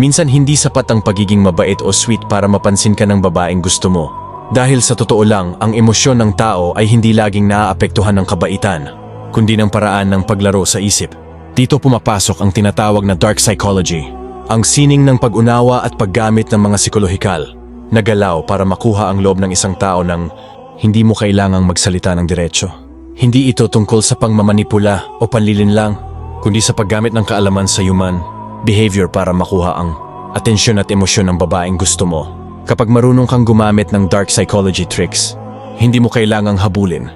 Minsan hindi sapat ang pagiging mabait o sweet para mapansin ka ng babaeng gusto mo. Dahil sa totoo lang, ang emosyon ng tao ay hindi laging naaapektuhan ng kabaitan, kundi ng paraan ng paglaro sa isip. Dito pumapasok ang tinatawag na dark psychology, ang sining ng pag-unawa at paggamit ng mga psikolohikal na galaw para makuha ang loob ng isang tao ng hindi mo kailangang magsalita ng diretsyo. Hindi ito tungkol sa pangmamanipula o panlilin lang, kundi sa paggamit ng kaalaman sa human behavior para makuha ang atensyon at emosyon ng babaeng gusto mo. Kapag marunong kang gumamit ng dark psychology tricks, hindi mo kailangang habulin.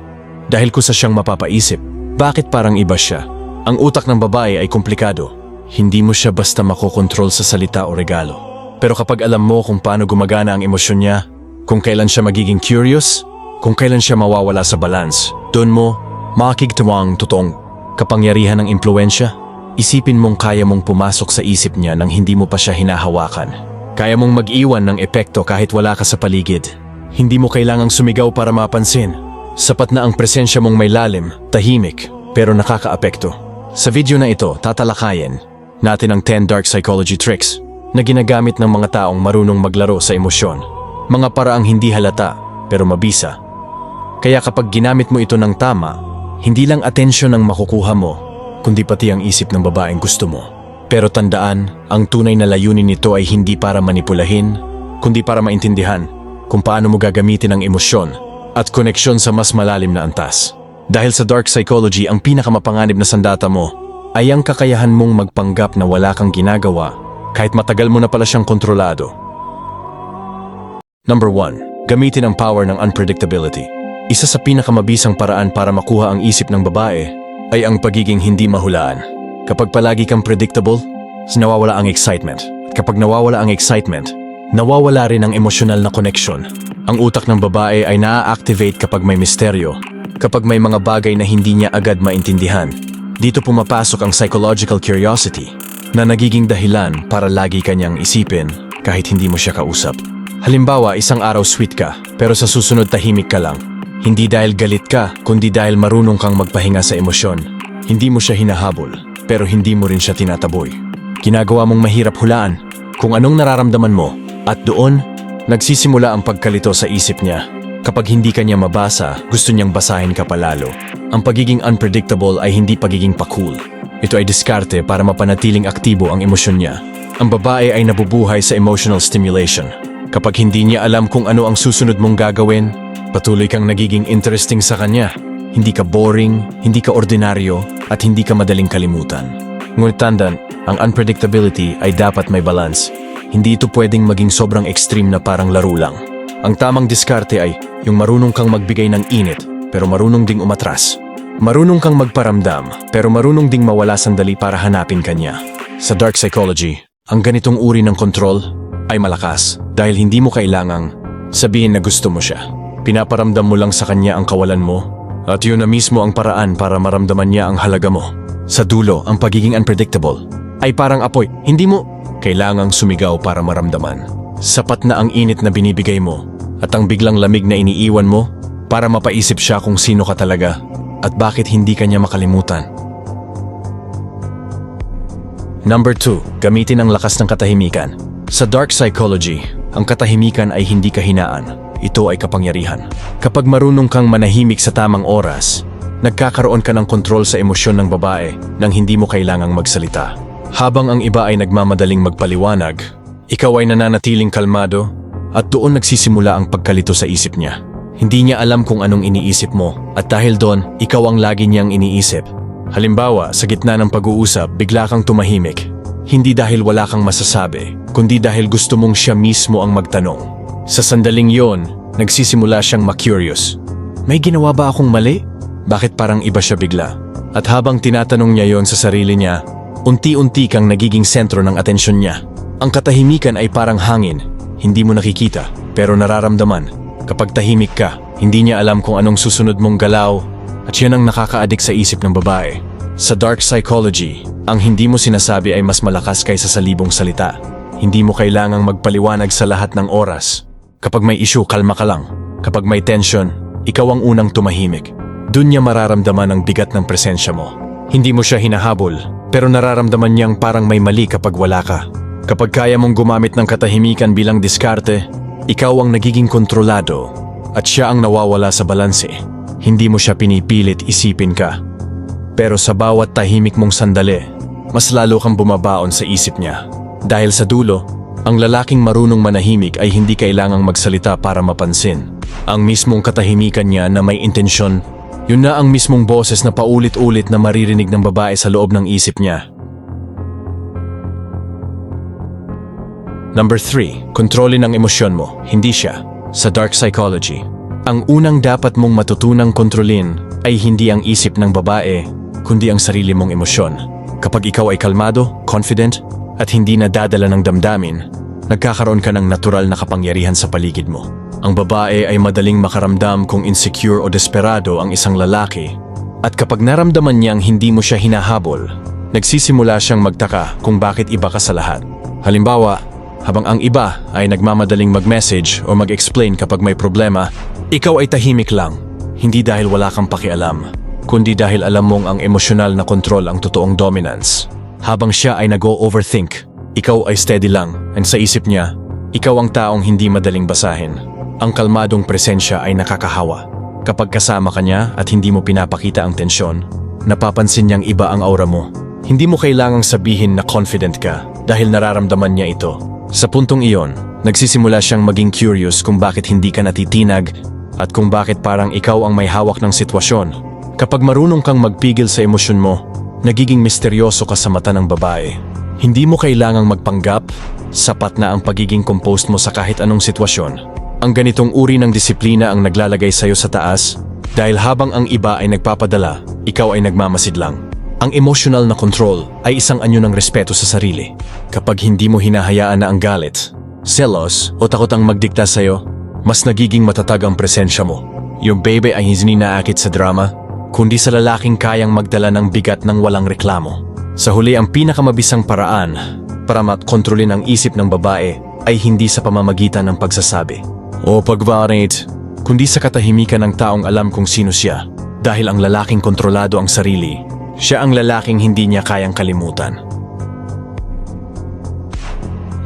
Dahil kung sa siyang mapapaisip, bakit parang iba siya? Ang utak ng babae ay komplikado. Hindi mo siya basta makokontrol sa salita o regalo. Pero kapag alam mo kung paano gumagana ang emosyon niya, kung kailan siya magiging curious, kung kailan siya mawawala sa balance, doon mo makikitawa ang totoong kapangyarihan ng impluensya. Isipin mong kaya mong pumasok sa isip niya nang hindi mo pa siya hinahawakan. Kaya mong mag-iwan ng epekto kahit wala ka sa paligid. Hindi mo kailangang sumigaw para mapansin. Sapat na ang presensya mong may lalim, tahimik, pero nakakaapekto. Sa video na ito, tatalakayin natin ang 10 dark psychology tricks na ginagamit ng mga taong marunong maglaro sa emosyon. Mga paraang hindi halata, pero mabisa. Kaya kapag ginamit mo ito ng tama, hindi lang atensyon ang makukuha mo, kundi pati ang isip ng babaeng gusto mo. Pero tandaan, ang tunay na layunin nito ay hindi para manipulahin, kundi para maintindihan kung paano mo gagamitin ang emosyon at koneksyon sa mas malalim na antas. Dahil sa dark psychology, ang pinakamapanganib na sandata mo ay ang kakayahan mong magpanggap na wala kang ginagawa kahit matagal mo na pala siyang kontrolado. Number 1. Gamitin ang power ng unpredictability. Isa sa pinakamabisang paraan para makuha ang isip ng babae ay ang pagiging hindi mahulaan. Kapag palagi kang predictable, nawawala ang excitement. At kapag nawawala ang excitement, nawawala rin ang emosyonal na connection. Ang utak ng babae ay naa-activate kapag may misteryo, kapag may mga bagay na hindi niya agad maintindihan. Dito pumapasok ang psychological curiosity na nagiging dahilan para lagi kanyang isipin kahit hindi mo siya kausap. Halimbawa, isang araw sweet ka, pero sa susunod tahimik ka lang. Hindi dahil galit ka, kundi dahil marunong kang magpahinga sa emosyon. Hindi mo siya hinahabol, pero hindi mo rin siya tinataboy. Ginagawa mong mahirap hulaan kung anong nararamdaman mo at doon, nagsisimula ang pagkalito sa isip niya. Kapag hindi ka niya mabasa, gusto niyang basahin ka palalo. Ang pagiging unpredictable ay hindi pagiging pakul. Ito ay diskarte para mapanatiling aktibo ang emosyon niya. Ang babae ay nabubuhay sa emotional stimulation. Kapag hindi niya alam kung ano ang susunod mong gagawin, patuloy kang nagiging interesting sa kanya. Hindi ka boring, hindi ka ordinaryo, at hindi ka madaling kalimutan. Ngunit tandaan, ang unpredictability ay dapat may balance. Hindi ito pwedeng maging sobrang extreme na parang laro lang. Ang tamang diskarte ay yung marunong kang magbigay ng init, pero marunong ding umatras. Marunong kang magparamdam, pero marunong ding mawala sandali para hanapin kanya. Sa dark psychology, ang ganitong uri ng control ay malakas dahil hindi mo kailangang sabihin na gusto mo siya. Pinaparamdam mo lang sa kanya ang kawalan mo at yun na mismo ang paraan para maramdaman niya ang halaga mo. Sa dulo, ang pagiging unpredictable ay parang apoy. Hindi mo kailangang sumigaw para maramdaman. Sapat na ang init na binibigay mo at ang biglang lamig na iniiwan mo para mapaisip siya kung sino ka talaga at bakit hindi kanya makalimutan. Number 2. Gamitin ang lakas ng katahimikan. Sa dark psychology, ang katahimikan ay hindi kahinaan. Ito ay kapangyarihan. Kapag marunong kang manahimik sa tamang oras, nagkakaroon ka ng kontrol sa emosyon ng babae nang hindi mo kailangang magsalita. Habang ang iba ay nagmamadaling magpaliwanag, ikaw ay nananatiling kalmado at doon nagsisimula ang pagkalito sa isip niya. Hindi niya alam kung anong iniisip mo at dahil doon, ikaw ang lagi niyang iniisip. Halimbawa, sa gitna ng pag-uusap, bigla kang tumahimik. Hindi dahil wala kang masasabi, kundi dahil gusto mong siya mismo ang magtanong. Sa sandaling yon, nagsisimula siyang ma-curious. May ginawa ba akong mali? Bakit parang iba siya bigla? At habang tinatanong niya yon sa sarili niya, unti-unti kang nagiging sentro ng atensyon niya. Ang katahimikan ay parang hangin, hindi mo nakikita, pero nararamdaman. Kapag tahimik ka, hindi niya alam kung anong susunod mong galaw at yan ang nakakaadik sa isip ng babae. Sa dark psychology, ang hindi mo sinasabi ay mas malakas kaysa sa libong salita. Hindi mo kailangang magpaliwanag sa lahat ng oras. Kapag may issue, kalma ka lang. Kapag may tension, ikaw ang unang tumahimik. Doon niya mararamdaman ang bigat ng presensya mo. Hindi mo siya hinahabol, pero nararamdaman niyang parang may mali kapag wala ka. Kapag kaya mong gumamit ng katahimikan bilang diskarte, ikaw ang nagiging kontrolado at siya ang nawawala sa balanse. Hindi mo siya pinipilit isipin ka. Pero sa bawat tahimik mong sandali, mas lalo kang bumabaon sa isip niya. Dahil sa dulo, ang lalaking marunong manahimik ay hindi kailangang magsalita para mapansin. Ang mismong katahimikan niya na may intensyon, yun na ang mismong boses na paulit-ulit na maririnig ng babae sa loob ng isip niya. Number 3. Kontrolin ang emosyon mo, hindi siya. Sa dark psychology, ang unang dapat mong matutunang kontrolin ay hindi ang isip ng babae, kundi ang sarili mong emosyon. Kapag ikaw ay kalmado, confident, at hindi nadadala ng damdamin, nagkakaroon ka ng natural na kapangyarihan sa paligid mo. Ang babae ay madaling makaramdam kung insecure o desperado ang isang lalaki, at kapag naramdaman niyang hindi mo siya hinahabol, nagsisimula siyang magtaka kung bakit iba ka sa lahat. Halimbawa, habang ang iba ay nagmamadaling mag-message o mag-explain kapag may problema, ikaw ay tahimik lang, hindi dahil wala kang pakialam, kundi dahil alam mong ang emosyonal na kontrol ang totoong dominance. Habang siya ay nag-o-overthink, ikaw ay steady lang and sa isip niya, ikaw ang taong hindi madaling basahin. Ang kalmadong presensya ay nakakahawa. Kapag kasama ka niya at hindi mo pinapakita ang tensyon, napapansin niyang iba ang aura mo. Hindi mo kailangang sabihin na confident ka dahil nararamdaman niya ito. Sa puntong iyon, nagsisimula siyang maging curious kung bakit hindi ka natitinag at kung bakit parang ikaw ang may hawak ng sitwasyon. Kapag marunong kang magpigil sa emosyon mo, nagiging misteryoso ka sa mata ng babae. Hindi mo kailangang magpanggap, sapat na ang pagiging composed mo sa kahit anong sitwasyon. Ang ganitong uri ng disiplina ang naglalagay sa iyo sa taas dahil habang ang iba ay nagpapadala, ikaw ay nagmamasid lang. Ang emotional na control ay isang anyo ng respeto sa sarili. Kapag hindi mo hinahayaan na ang galit, selos o takot ang magdikta sa'yo, mas nagiging matatag ang presensya mo. Yung baby ay hindi naakit sa drama, kundi sa lalaking kayang magdala ng bigat ng walang reklamo. Sa huli ang pinakamabisang paraan para makontrolin ang isip ng babae ay hindi sa pamamagitan ng pagsasabi o pagbarit, kundi sa katahimikan ng taong alam kung sino siya. Dahil ang lalaking kontrolado ang sarili, siya ang lalaking hindi niya kayang kalimutan.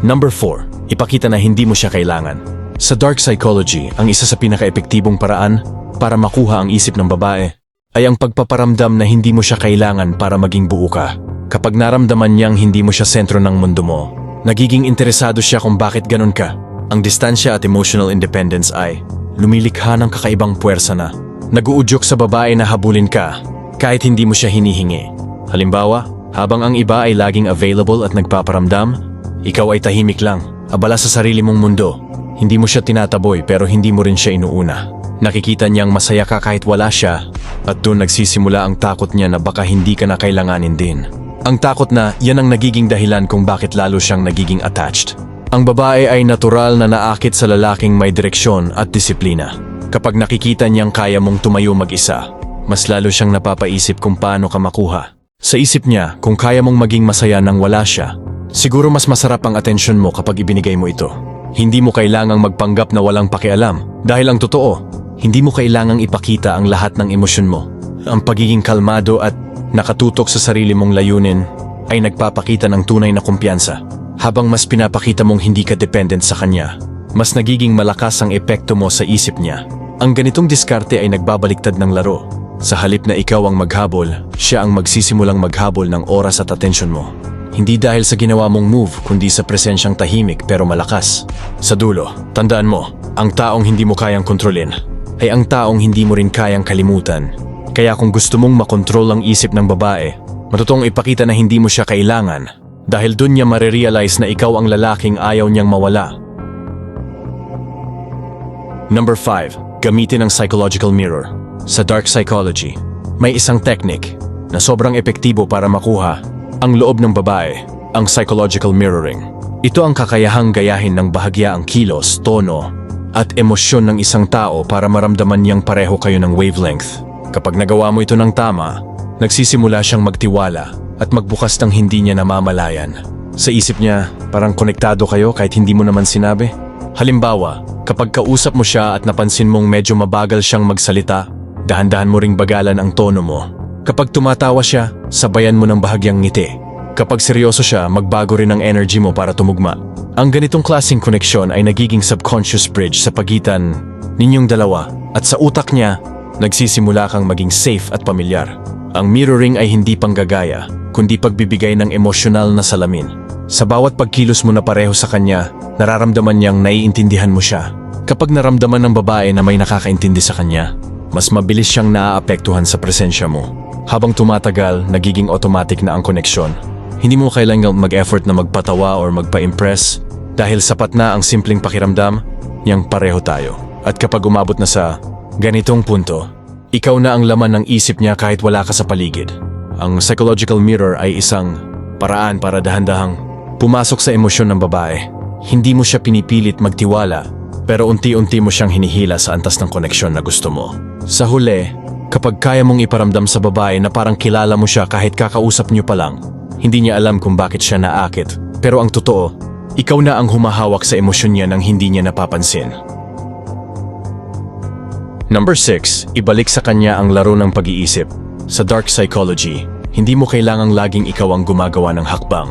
Number 4. Ipakita na hindi mo siya kailangan. Sa dark psychology, ang isa sa pinaka-epektibong paraan para makuha ang isip ng babae ay ang pagpaparamdam na hindi mo siya kailangan para maging buo ka. Kapag naramdaman niyang hindi mo siya sentro ng mundo mo, nagiging interesado siya kung bakit ganun ka. Ang distansya at emotional independence ay lumilikha ng kakaibang puwersa na naguudyok sa babae na habulin ka kahit hindi mo siya hinihingi. Halimbawa, habang ang iba ay laging available at nagpaparamdam, ikaw ay tahimik lang, abala sa sarili mong mundo. Hindi mo siya tinataboy pero hindi mo rin siya inuuna. Nakikita niyang masaya ka kahit wala siya at doon nagsisimula ang takot niya na baka hindi ka na kailanganin din. Ang takot na yan ang nagiging dahilan kung bakit lalo siyang nagiging attached. Ang babae ay natural na naakit sa lalaking may direksyon at disiplina. Kapag nakikita niyang kaya mong tumayo mag-isa, mas lalo siyang napapaisip kung paano ka makuha. Sa isip niya, kung kaya mong maging masaya nang wala siya, siguro mas masarap ang atensyon mo kapag ibinigay mo ito. Hindi mo kailangang magpanggap na walang pakialam dahil ang totoo, hindi mo kailangang ipakita ang lahat ng emosyon mo. Ang pagiging kalmado at nakatutok sa sarili mong layunin ay nagpapakita ng tunay na kumpiyansa. Habang mas pinapakita mong hindi ka dependent sa kanya, mas nagiging malakas ang epekto mo sa isip niya. Ang ganitong diskarte ay nagbabaliktad ng laro. Sa halip na ikaw ang maghabol, siya ang magsisimulang maghabol ng oras at atensyon mo. Hindi dahil sa ginawa mong move, kundi sa presensyang tahimik pero malakas. Sa dulo, tandaan mo, ang taong hindi mo kayang kontrolin ay ang taong hindi mo rin kayang kalimutan. Kaya kung gusto mong makontrol ang isip ng babae, matutong ipakita na hindi mo siya kailangan dahil dun niya marirealize na ikaw ang lalaking ayaw niyang mawala. Number 5. Gamitin ang psychological mirror. Sa dark psychology, may isang technique na sobrang epektibo para makuha ang loob ng babae, ang psychological mirroring. Ito ang kakayahang gayahin ng bahagya ang kilos, tono, at emosyon ng isang tao para maramdaman niyang pareho kayo ng wavelength. Kapag nagawa mo ito ng tama, nagsisimula siyang magtiwala at magbukas ng hindi niya namamalayan. Sa isip niya, parang konektado kayo kahit hindi mo naman sinabi. Halimbawa, kapag kausap mo siya at napansin mong medyo mabagal siyang magsalita, dahan-dahan mo ring bagalan ang tono mo. Kapag tumatawa siya, sabayan mo ng bahagyang ngiti. Kapag seryoso siya, magbago rin ang energy mo para tumugma. Ang ganitong klaseng koneksyon ay nagiging subconscious bridge sa pagitan ninyong dalawa at sa utak niya, nagsisimula kang maging safe at pamilyar. Ang mirroring ay hindi panggagaya, kundi pagbibigay ng emosyonal na salamin. Sa bawat pagkilos mo na pareho sa kanya, nararamdaman niyang naiintindihan mo siya. Kapag naramdaman ng babae na may nakakaintindi sa kanya, mas mabilis siyang naaapektuhan sa presensya mo. Habang tumatagal, nagiging automatic na ang koneksyon. Hindi mo kailangang mag-effort na magpatawa or magpa-impress dahil sapat na ang simpleng pakiramdam niyang pareho tayo. At kapag umabot na sa ganitong punto, ikaw na ang laman ng isip niya kahit wala ka sa paligid. Ang psychological mirror ay isang paraan para dahan-dahang pumasok sa emosyon ng babae. Hindi mo siya pinipilit magtiwala, pero unti-unti mo siyang hinihila sa antas ng koneksyon na gusto mo. Sa huli, kapag kaya mong iparamdam sa babae na parang kilala mo siya kahit kakausap niyo pa lang, hindi niya alam kung bakit siya naakit. Pero ang totoo, ikaw na ang humahawak sa emosyon niya nang hindi niya napapansin. Number 6, ibalik sa kanya ang laro ng pag-iisip. Sa dark psychology, hindi mo kailangang laging ikaw ang gumagawa ng hakbang.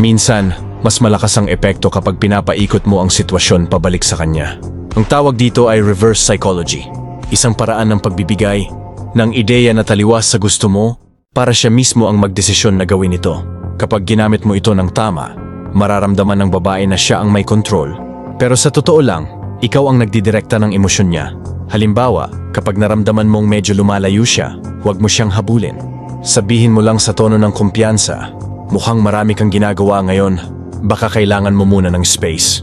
Minsan, mas malakas ang epekto kapag pinapaikot mo ang sitwasyon pabalik sa kanya. Ang tawag dito ay reverse psychology, isang paraan ng pagbibigay ng ideya na taliwas sa gusto mo para siya mismo ang magdesisyon na gawin ito. Kapag ginamit mo ito ng tama, mararamdaman ng babae na siya ang may control. Pero sa totoo lang, ikaw ang nagdidirekta ng emosyon niya. Halimbawa, kapag naramdaman mong medyo lumalayo siya, huwag mo siyang habulin. Sabihin mo lang sa tono ng kumpiyansa, mukhang marami kang ginagawa ngayon, baka kailangan mo muna ng space.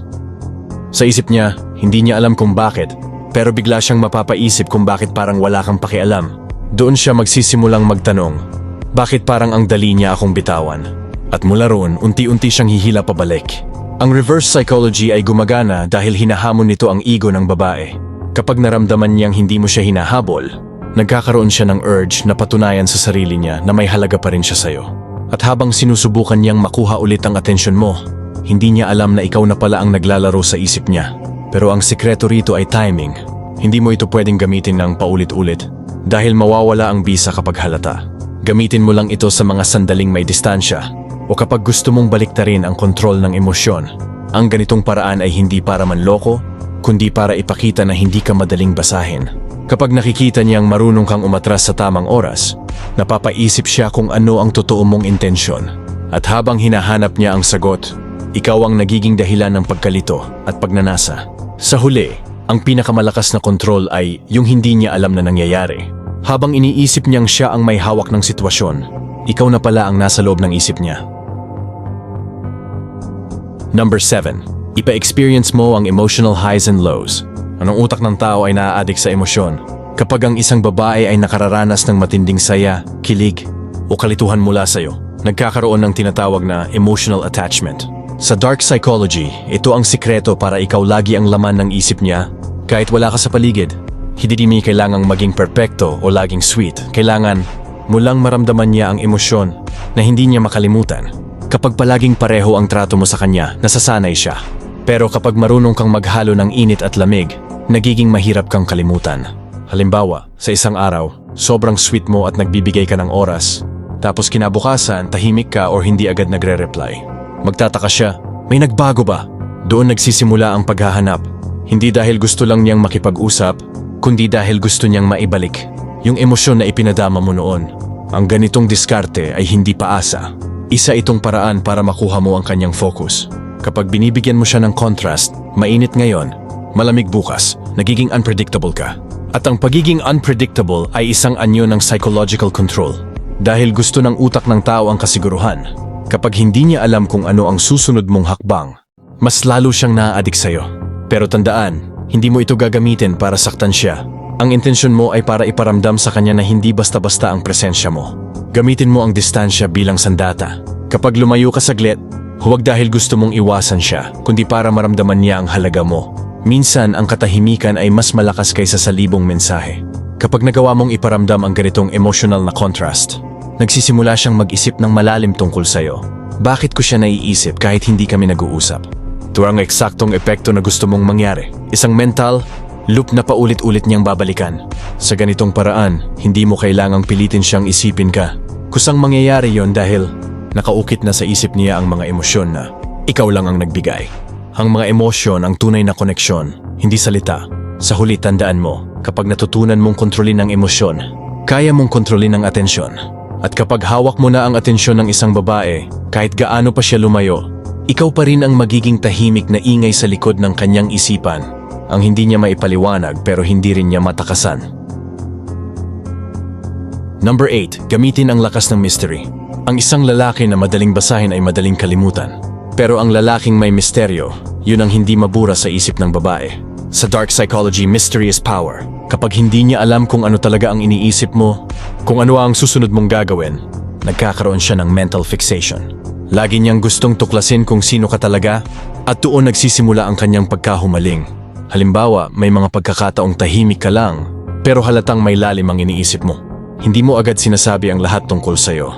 Sa isip niya, hindi niya alam kung bakit, pero bigla siyang mapapaisip kung bakit parang wala kang pakialam. Doon siya magsisimulang magtanong, bakit parang ang dali niya akong bitawan? At mula roon, unti-unti siyang hihila pabalik. Ang reverse psychology ay gumagana dahil hinahamon nito ang ego ng babae. Kapag naramdaman niyang hindi mo siya hinahabol, nagkakaroon siya ng urge na patunayan sa sarili niya na may halaga pa rin siya sa'yo. At habang sinusubukan niyang makuha ulit ang atensyon mo, hindi niya alam na ikaw na pala ang naglalaro sa isip niya. Pero ang sikreto rito ay timing. Hindi mo ito pwedeng gamitin ng paulit-ulit dahil mawawala ang bisa kapag halata. Gamitin mo lang ito sa mga sandaling may distansya o kapag gusto mong baliktarin ang kontrol ng emosyon. Ang ganitong paraan ay hindi para manloko, kundi para ipakita na hindi ka madaling basahin. Kapag nakikita niyang marunong kang umatras sa tamang oras, napapaisip siya kung ano ang totoo mong intensyon. At habang hinahanap niya ang sagot, ikaw ang nagiging dahilan ng pagkalito at pagnanasa. Sa huli, ang pinakamalakas na kontrol ay yung hindi niya alam na nangyayari. Habang iniisip niyang siya ang may hawak ng sitwasyon, ikaw na pala ang nasa loob ng isip niya. Number 7. Ipa-experience mo ang emotional highs and lows. Anong utak ng tao ay naaadik sa emosyon? Kapag ang isang babae ay nakararanas ng matinding saya, kilig, o kalituhan mula sa'yo, nagkakaroon ng tinatawag na emotional attachment. Sa dark psychology, ito ang sikreto para ikaw lagi ang laman ng isip niya kahit wala ka sa paligid. Hindi mo kailangang maging perpekto o laging sweet. Kailangan mulang maramdaman niya ang emosyon na hindi niya makalimutan. Kapag palaging pareho ang trato mo sa kanya, nasasanay siya. Pero kapag marunong kang maghalo ng init at lamig, nagiging mahirap kang kalimutan. Halimbawa, sa isang araw, sobrang sweet mo at nagbibigay ka ng oras. Tapos kinabukasan, tahimik ka or hindi agad nagre-reply. Magtataka siya, may nagbago ba? Doon nagsisimula ang paghahanap. Hindi dahil gusto lang niyang makipag-usap, kundi dahil gusto niyang maibalik. Yung emosyon na ipinadama mo noon. Ang ganitong diskarte ay hindi paasa. Isa itong paraan para makuha mo ang kanyang focus. Kapag binibigyan mo siya ng contrast, mainit ngayon, malamig bukas, nagiging unpredictable ka. At ang pagiging unpredictable ay isang anyo ng psychological control. Dahil gusto ng utak ng tao ang kasiguruhan. Kapag hindi niya alam kung ano ang susunod mong hakbang, mas lalo siyang naaadik sa'yo. Pero tandaan, hindi mo ito gagamitin para saktan siya. Ang intensyon mo ay para iparamdam sa kanya na hindi basta-basta ang presensya mo. Gamitin mo ang distansya bilang sandata. Kapag lumayo ka saglit, huwag dahil gusto mong iwasan siya, kundi para maramdaman niya ang halaga mo. Minsan, ang katahimikan ay mas malakas kaysa sa libong mensahe. Kapag nagawa mong iparamdam ang ganitong emotional na contrast, nagsisimula siyang mag-isip ng malalim tungkol sa'yo. Bakit ko siya naiisip kahit hindi kami nag-uusap? Ito ang eksaktong epekto na gusto mong mangyari. Isang mental, loop na paulit-ulit niyang babalikan. Sa ganitong paraan, hindi mo kailangang pilitin siyang isipin ka. Kusang mangyayari yon dahil Nakaukit na sa isip niya ang mga emosyon na ikaw lang ang nagbigay. Ang mga emosyon ang tunay na koneksyon, hindi salita. Sa huli tandaan mo, kapag natutunan mong kontrolin ang emosyon, kaya mong kontrolin ang atensyon. At kapag hawak mo na ang atensyon ng isang babae, kahit gaano pa siya lumayo, ikaw pa rin ang magiging tahimik na ingay sa likod ng kanyang isipan. Ang hindi niya maipaliwanag pero hindi rin niya matakasan. Number 8. Gamitin ang lakas ng mystery. Ang isang lalaki na madaling basahin ay madaling kalimutan. Pero ang lalaking may misteryo, yun ang hindi mabura sa isip ng babae. Sa dark psychology, mystery is power. Kapag hindi niya alam kung ano talaga ang iniisip mo, kung ano ang susunod mong gagawin, nagkakaroon siya ng mental fixation. Lagi niyang gustong tuklasin kung sino ka talaga at doon nagsisimula ang kanyang pagkahumaling. Halimbawa, may mga pagkakataong tahimik ka lang, pero halatang may lalim ang iniisip mo. Hindi mo agad sinasabi ang lahat tungkol sa'yo.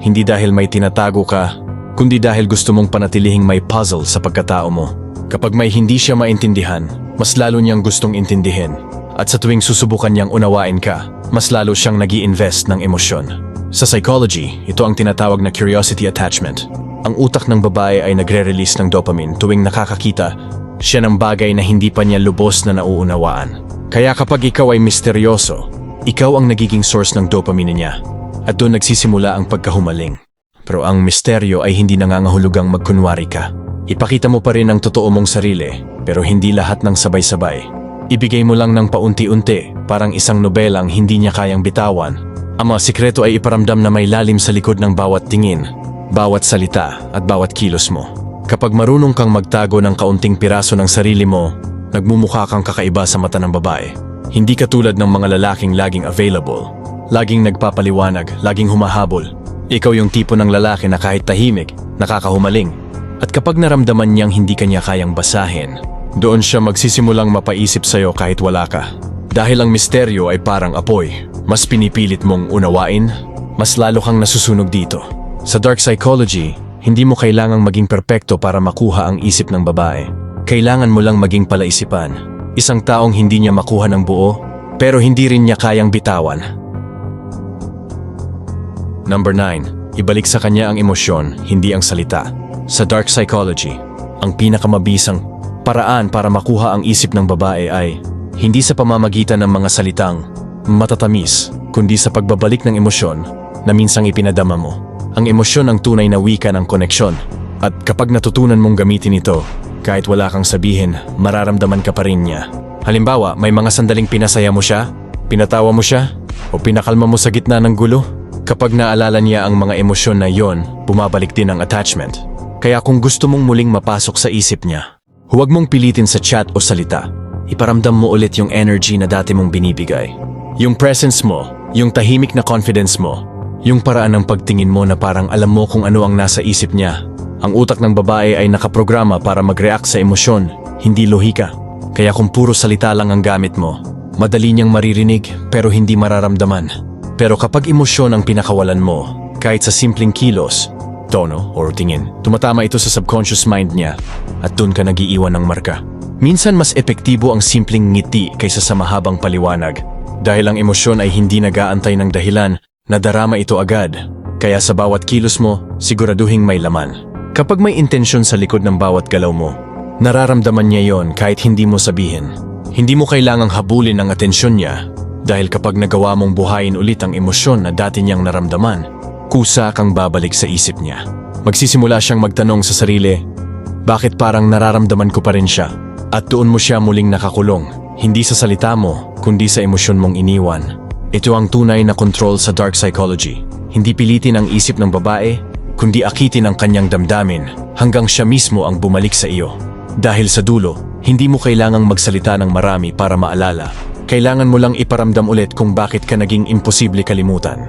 Hindi dahil may tinatago ka, kundi dahil gusto mong panatilihing may puzzle sa pagkatao mo. Kapag may hindi siya maintindihan, mas lalo niyang gustong intindihin. At sa tuwing susubukan niyang unawain ka, mas lalo siyang nag invest ng emosyon. Sa psychology, ito ang tinatawag na curiosity attachment. Ang utak ng babae ay nagre-release ng dopamine tuwing nakakakita siya ng bagay na hindi pa niya lubos na nauunawaan. Kaya kapag ikaw ay misteryoso, ikaw ang nagiging source ng dopamine niya. At doon nagsisimula ang pagkahumaling. Pero ang misteryo ay hindi nangangahulugang magkunwari ka. Ipakita mo pa rin ang totoo mong sarili, pero hindi lahat ng sabay-sabay. Ibigay mo lang ng paunti-unti, parang isang nobelang hindi niya kayang bitawan. Ang mga sikreto ay iparamdam na may lalim sa likod ng bawat tingin, bawat salita at bawat kilos mo. Kapag marunong kang magtago ng kaunting piraso ng sarili mo, nagmumukha kang kakaiba sa mata ng babae. Hindi katulad ng mga lalaking laging available. Laging nagpapaliwanag, laging humahabol. Ikaw yung tipo ng lalaki na kahit tahimik, nakakahumaling. At kapag naramdaman niyang hindi kanya kayang basahin, doon siya magsisimulang mapaisip sa'yo kahit wala ka. Dahil ang misteryo ay parang apoy, mas pinipilit mong unawain, mas lalo kang nasusunog dito. Sa dark psychology, hindi mo kailangang maging perpekto para makuha ang isip ng babae. Kailangan mo lang maging palaisipan. Isang taong hindi niya makuha ng buo, pero hindi rin niya kayang bitawan. Number 9. Ibalik sa kanya ang emosyon, hindi ang salita. Sa dark psychology, ang pinakamabisang paraan para makuha ang isip ng babae ay hindi sa pamamagitan ng mga salitang matatamis, kundi sa pagbabalik ng emosyon na minsang ipinadama mo. Ang emosyon ang tunay na wika ng koneksyon. At kapag natutunan mong gamitin ito, kahit wala kang sabihin, mararamdaman ka pa rin niya. Halimbawa, may mga sandaling pinasaya mo siya, pinatawa mo siya, o pinakalma mo sa gitna ng gulo. Kapag naalala niya ang mga emosyon na yon, bumabalik din ang attachment. Kaya kung gusto mong muling mapasok sa isip niya, huwag mong pilitin sa chat o salita. Iparamdam mo ulit yung energy na dati mong binibigay. Yung presence mo, yung tahimik na confidence mo, yung paraan ng pagtingin mo na parang alam mo kung ano ang nasa isip niya. Ang utak ng babae ay nakaprograma para mag-react sa emosyon, hindi lohika. Kaya kung puro salita lang ang gamit mo, madali niyang maririnig pero hindi mararamdaman. Pero kapag emosyon ang pinakawalan mo, kahit sa simpleng kilos, tono or tingin, tumatama ito sa subconscious mind niya at doon ka nagiiwan ng marka. Minsan mas epektibo ang simpleng ngiti kaysa sa mahabang paliwanag dahil ang emosyon ay hindi nag-aantay ng dahilan Nadarama ito agad, kaya sa bawat kilos mo, siguraduhing may laman. Kapag may intensyon sa likod ng bawat galaw mo, nararamdaman niya yon kahit hindi mo sabihin. Hindi mo kailangang habulin ang atensyon niya dahil kapag nagawa mong buhayin ulit ang emosyon na dati niyang naramdaman, kusa kang babalik sa isip niya. Magsisimula siyang magtanong sa sarili, bakit parang nararamdaman ko pa rin siya? At doon mo siya muling nakakulong, hindi sa salita mo, kundi sa emosyon mong iniwan. Ito ang tunay na control sa dark psychology. Hindi pilitin ang isip ng babae, kundi akitin ang kanyang damdamin hanggang siya mismo ang bumalik sa iyo. Dahil sa dulo, hindi mo kailangang magsalita ng marami para maalala. Kailangan mo lang iparamdam ulit kung bakit ka naging imposible kalimutan.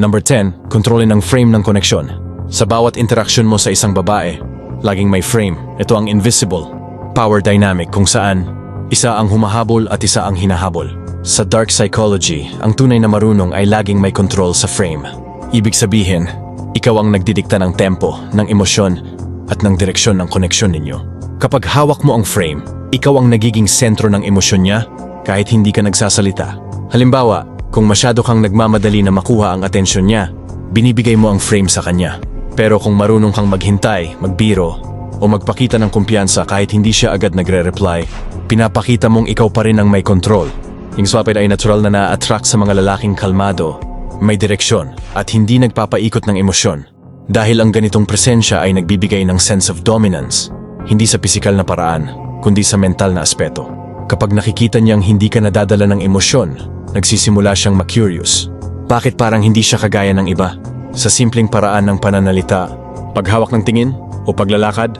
Number 10, kontrolin ang frame ng koneksyon. Sa bawat interaksyon mo sa isang babae, laging may frame. Ito ang invisible, power dynamic kung saan isa ang humahabol at isa ang hinahabol. Sa dark psychology, ang tunay na marunong ay laging may control sa frame. Ibig sabihin, ikaw ang nagdidikta ng tempo, ng emosyon, at ng direksyon ng koneksyon ninyo. Kapag hawak mo ang frame, ikaw ang nagiging sentro ng emosyon niya kahit hindi ka nagsasalita. Halimbawa, Kung masyado kang nagmamadali na makuha ang atensyon niya, binibigay mo ang frame sa kanya. Pero kung marunong kang maghintay, magbiro, o magpakita ng kumpiyansa kahit hindi siya agad nagre-reply, pinapakita mong ikaw pa rin ang may control. Yung swapid ay natural na na-attract sa mga lalaking kalmado, may direksyon, at hindi nagpapaikot ng emosyon. Dahil ang ganitong presensya ay nagbibigay ng sense of dominance, hindi sa pisikal na paraan, kundi sa mental na aspeto. Kapag nakikita niyang hindi ka nadadala ng emosyon, nagsisimula siyang ma-curious. Bakit parang hindi siya kagaya ng iba? Sa simpleng paraan ng pananalita, paghawak ng tingin o paglalakad,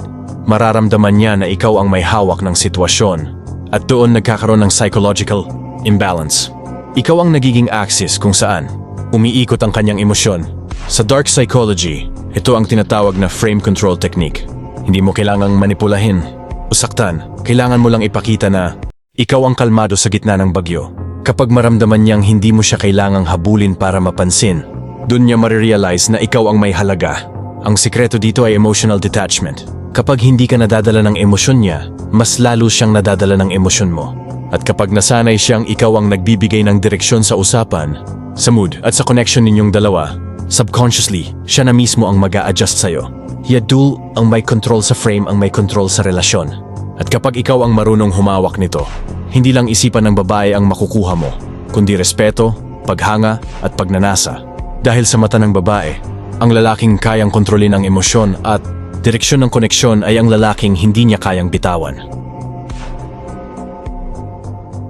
mararamdaman niya na ikaw ang may hawak ng sitwasyon at doon nagkakaroon ng psychological imbalance. Ikaw ang nagiging axis kung saan umiikot ang kanyang emosyon. Sa dark psychology, ito ang tinatawag na frame control technique. Hindi mo kailangang manipulahin o saktan. Kailangan mo lang ipakita na ikaw ang kalmado sa gitna ng bagyo. Kapag maramdaman niyang hindi mo siya kailangang habulin para mapansin, doon niya marirealize na ikaw ang may halaga. Ang sikreto dito ay emotional detachment. Kapag hindi ka nadadala ng emosyon niya, mas lalo siyang nadadala ng emosyon mo. At kapag nasanay siyang ikaw ang nagbibigay ng direksyon sa usapan, sa mood at sa connection ninyong dalawa, subconsciously, siya na mismo ang mag adjust sa'yo. Yadul ang may control sa frame ang may control sa relasyon. At kapag ikaw ang marunong humawak nito, hindi lang isipan ng babae ang makukuha mo, kundi respeto, paghanga at pagnanasa. Dahil sa mata ng babae, ang lalaking kayang kontrolin ang emosyon at direksyon ng koneksyon ay ang lalaking hindi niya kayang bitawan.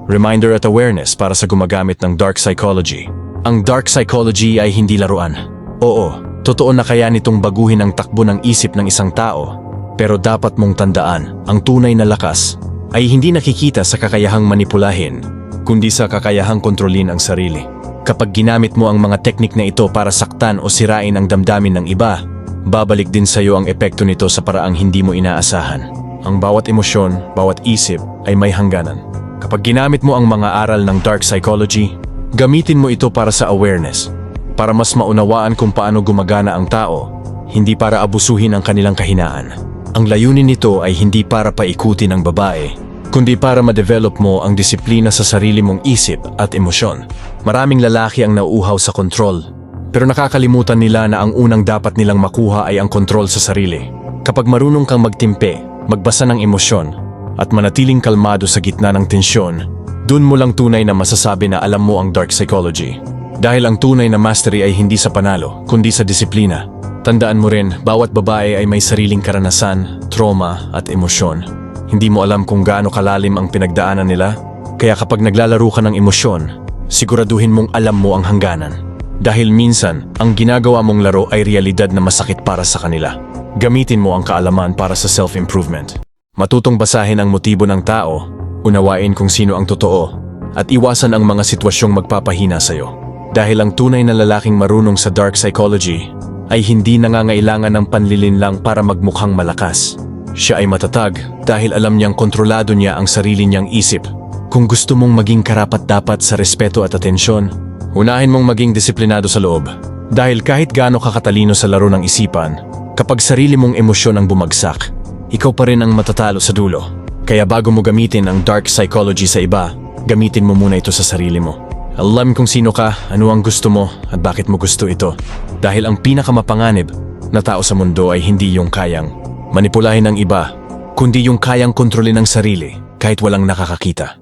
Reminder at awareness para sa gumagamit ng dark psychology. Ang dark psychology ay hindi laruan. Oo, totoo na kaya nitong baguhin ang takbo ng isip ng isang tao. Pero dapat mong tandaan, ang tunay na lakas ay hindi nakikita sa kakayahang manipulahin, kundi sa kakayahang kontrolin ang sarili. Kapag ginamit mo ang mga teknik na ito para saktan o sirain ang damdamin ng iba, babalik din sa iyo ang epekto nito sa paraang hindi mo inaasahan. Ang bawat emosyon, bawat isip ay may hangganan. Kapag ginamit mo ang mga aral ng dark psychology, gamitin mo ito para sa awareness, para mas maunawaan kung paano gumagana ang tao, hindi para abusuhin ang kanilang kahinaan. Ang layunin nito ay hindi para paikutin ang babae, kundi para ma-develop mo ang disiplina sa sarili mong isip at emosyon. Maraming lalaki ang nauuhaw sa kontrol, pero nakakalimutan nila na ang unang dapat nilang makuha ay ang kontrol sa sarili. Kapag marunong kang magtimpe, magbasa ng emosyon, at manatiling kalmado sa gitna ng tensyon, dun mo lang tunay na masasabi na alam mo ang dark psychology. Dahil ang tunay na mastery ay hindi sa panalo, kundi sa disiplina. Tandaan mo rin, bawat babae ay may sariling karanasan, trauma at emosyon. Hindi mo alam kung gaano kalalim ang pinagdaanan nila, kaya kapag naglalaro ka ng emosyon, siguraduhin mong alam mo ang hangganan. Dahil minsan, ang ginagawa mong laro ay realidad na masakit para sa kanila. Gamitin mo ang kaalaman para sa self-improvement. Matutong basahin ang motibo ng tao, unawain kung sino ang totoo, at iwasan ang mga sitwasyong magpapahina sa'yo. Dahil ang tunay na lalaking marunong sa dark psychology ay hindi nangangailangan ng panlilinlang para magmukhang malakas. Siya ay matatag dahil alam niyang kontrolado niya ang sarili niyang isip. Kung gusto mong maging karapat-dapat sa respeto at atensyon, unahin mong maging disiplinado sa loob. Dahil kahit gaano ka katalino sa laro ng isipan, kapag sarili mong emosyon ang bumagsak, ikaw pa rin ang matatalo sa dulo. Kaya bago mo gamitin ang dark psychology sa iba, gamitin mo muna ito sa sarili mo. Alam kung sino ka, ano ang gusto mo, at bakit mo gusto ito. Dahil ang pinakamapanganib na tao sa mundo ay hindi yung kayang manipulahin ng iba, kundi yung kayang kontrolin ng sarili kahit walang nakakakita.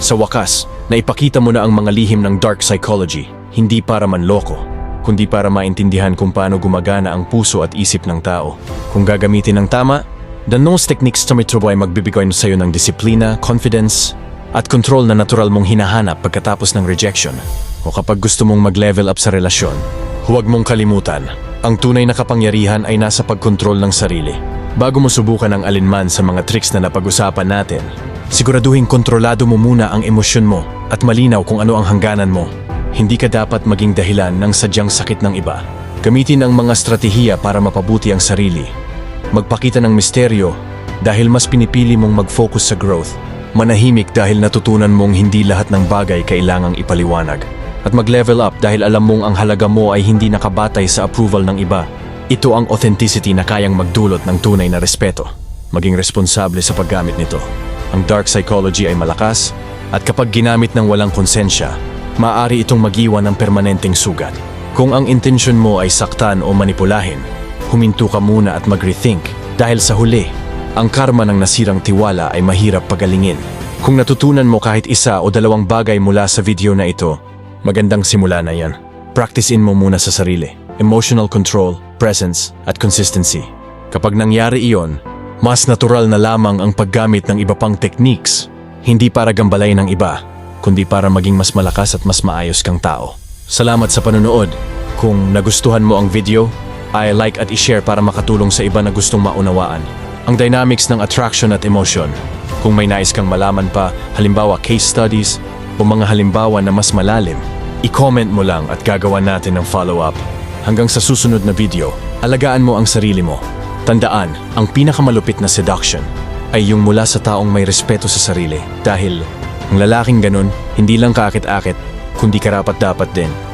Sa wakas, naipakita mo na ang mga lihim ng dark psychology, hindi para manloko, kundi para maintindihan kung paano gumagana ang puso at isip ng tao. Kung gagamitin ng tama, the nose techniques Tomitro ay magbibigay sa iyo ng disiplina, confidence, at control na natural mong hinahanap pagkatapos ng rejection. O kapag gusto mong mag-level up sa relasyon, huwag mong kalimutan, ang tunay na kapangyarihan ay nasa pagkontrol ng sarili. Bago mo subukan ang alinman sa mga tricks na napag-usapan natin, siguraduhin kontrolado mo muna ang emosyon mo at malinaw kung ano ang hangganan mo. Hindi ka dapat maging dahilan ng sadyang sakit ng iba. Gamitin ang mga strategiya para mapabuti ang sarili. Magpakita ng misteryo dahil mas pinipili mong mag-focus sa growth. Manahimik dahil natutunan mong hindi lahat ng bagay kailangang ipaliwanag. At mag-level up dahil alam mong ang halaga mo ay hindi nakabatay sa approval ng iba. Ito ang authenticity na kayang magdulot ng tunay na respeto. Maging responsable sa paggamit nito. Ang dark psychology ay malakas, At kapag ginamit ng walang konsensya, maaari itong magiwan ng permanenteng sugat. Kung ang intensyon mo ay saktan o manipulahin, huminto ka muna at mag-rethink dahil sa huli, ang karma ng nasirang tiwala ay mahirap pagalingin. Kung natutunan mo kahit isa o dalawang bagay mula sa video na ito, magandang simula na yan. Practicein mo muna sa sarili. Emotional control, presence, at consistency. Kapag nangyari iyon, mas natural na lamang ang paggamit ng iba pang techniques, hindi para gambalain ng iba, kundi para maging mas malakas at mas maayos kang tao. Salamat sa panonood. Kung nagustuhan mo ang video, ay like at i-share para makatulong sa iba na gustong maunawaan ang dynamics ng attraction at emotion. Kung may nais kang malaman pa, halimbawa case studies o mga halimbawa na mas malalim, i-comment mo lang at gagawa natin ng follow-up. Hanggang sa susunod na video, alagaan mo ang sarili mo. Tandaan, ang pinakamalupit na seduction ay yung mula sa taong may respeto sa sarili. Dahil ang lalaking ganun, hindi lang kaakit-akit, kundi karapat-dapat din